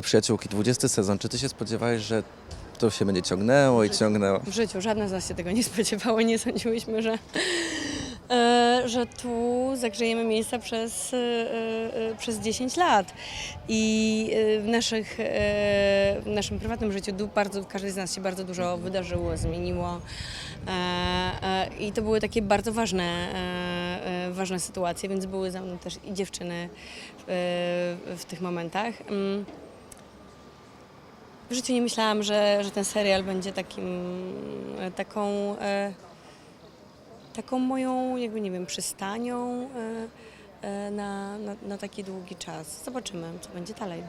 i Przyjaciółki, 20 sezon. Czy ty się spodziewałeś, że to się będzie ciągnęło i ciągnęło? W życiu żadne z nas się tego nie spodziewało, nie sądziłyśmy, że, e, że tu zagrzejemy miejsca przez, e, e, przez 10 lat. I e, w, naszych, e, w naszym prywatnym życiu du- bardzo, każdej z nas się bardzo dużo wydarzyło, zmieniło. E, e, I to były takie bardzo ważne, e, e, ważne sytuacje, więc były za mną też i dziewczyny e, w tych momentach. Mm. W życiu nie myślałam, że, że ten serial będzie takim, e, taką, e, taką moją, jakby nie wiem, przystanią e, e, na, na, na taki długi czas. Zobaczymy, co będzie dalej.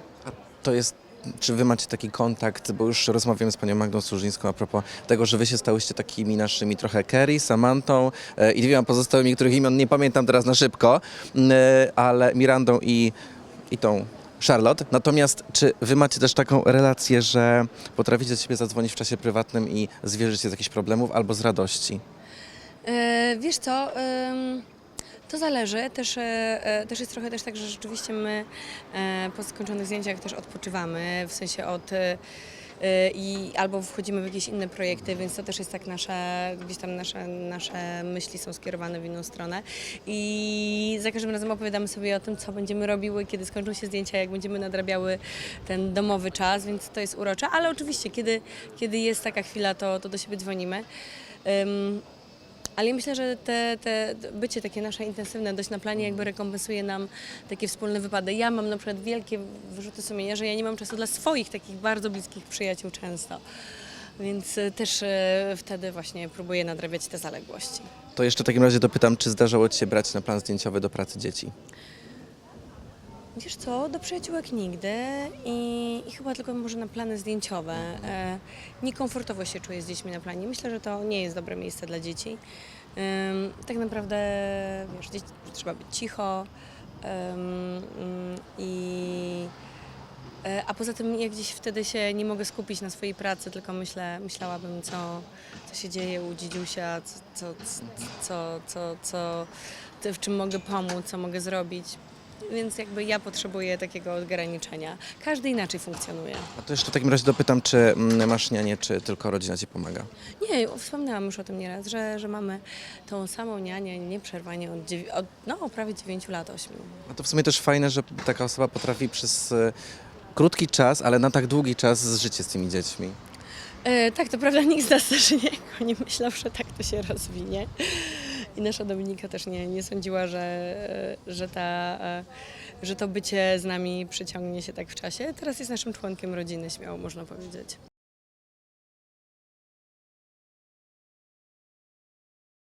To jest, czy wy macie taki kontakt, bo już rozmawiamy z panią Magdą Służyńską a propos tego, że wy się stałyście takimi naszymi trochę Kerry, Samantą e, i dwiema pozostałymi, których imion nie pamiętam teraz na szybko, e, ale Mirandą i, i tą Charlotte. Natomiast czy wy macie też taką relację, że potraficie do siebie zadzwonić w czasie prywatnym i zwierzyć się z jakichś problemów albo z radości? E, wiesz co, to zależy. Też, e, e, też jest trochę też tak, że rzeczywiście my e, po skończonych zdjęciach też odpoczywamy, w sensie od i albo wchodzimy w jakieś inne projekty, więc to też jest tak nasze, gdzieś tam nasze, nasze myśli są skierowane w inną stronę i za każdym razem opowiadamy sobie o tym, co będziemy robiły, kiedy skończą się zdjęcia, jak będziemy nadrabiały ten domowy czas, więc to jest urocze, ale oczywiście, kiedy, kiedy jest taka chwila, to, to do siebie dzwonimy. Ym, ale myślę, że te, te bycie takie nasze intensywne dość na planie jakby rekompensuje nam takie wspólne wypady. Ja mam na przykład wielkie wyrzuty sumienia, że ja nie mam czasu dla swoich takich bardzo bliskich przyjaciół często. Więc e, też e, wtedy właśnie próbuję nadrabiać te zaległości. To jeszcze w takim razie dopytam, czy zdarzało ci się brać na plan zdjęciowy do pracy dzieci? Wiesz co, do przyjaciółek nigdy i, i chyba tylko może na plany zdjęciowe. E, niekomfortowo się czuję z dziećmi na planie. Myślę, że to nie jest dobre miejsce dla dzieci. Ym, tak naprawdę, wiesz, dzieci, trzeba być cicho i... e, A poza tym, jak gdzieś wtedy się nie mogę skupić na swojej pracy, tylko myślę, myślałabym, co, co się dzieje u dziedziusia, co, co, co, co, co, co, w czym mogę pomóc, co mogę zrobić. Więc jakby ja potrzebuję takiego ograniczenia. Każdy inaczej funkcjonuje. A to jeszcze w takim razie dopytam, czy mm, masz nianię, czy tylko rodzina ci pomaga? Nie, wspomniałam już o tym nieraz, że, że mamy tą samą nianię nieprzerwanie od, dziewi- od no, prawie 9 lat, 8. A to w sumie też fajne, że taka osoba potrafi przez e, krótki czas, ale na tak długi czas się z tymi dziećmi. E, tak, to prawda, nikt z nas też nie, nie myślał, że tak to się rozwinie. I nasza Dominika też nie, nie sądziła, że, e, że, ta, e, że to bycie z nami przyciągnie się tak w czasie. Teraz jest naszym członkiem rodziny, śmiało można powiedzieć.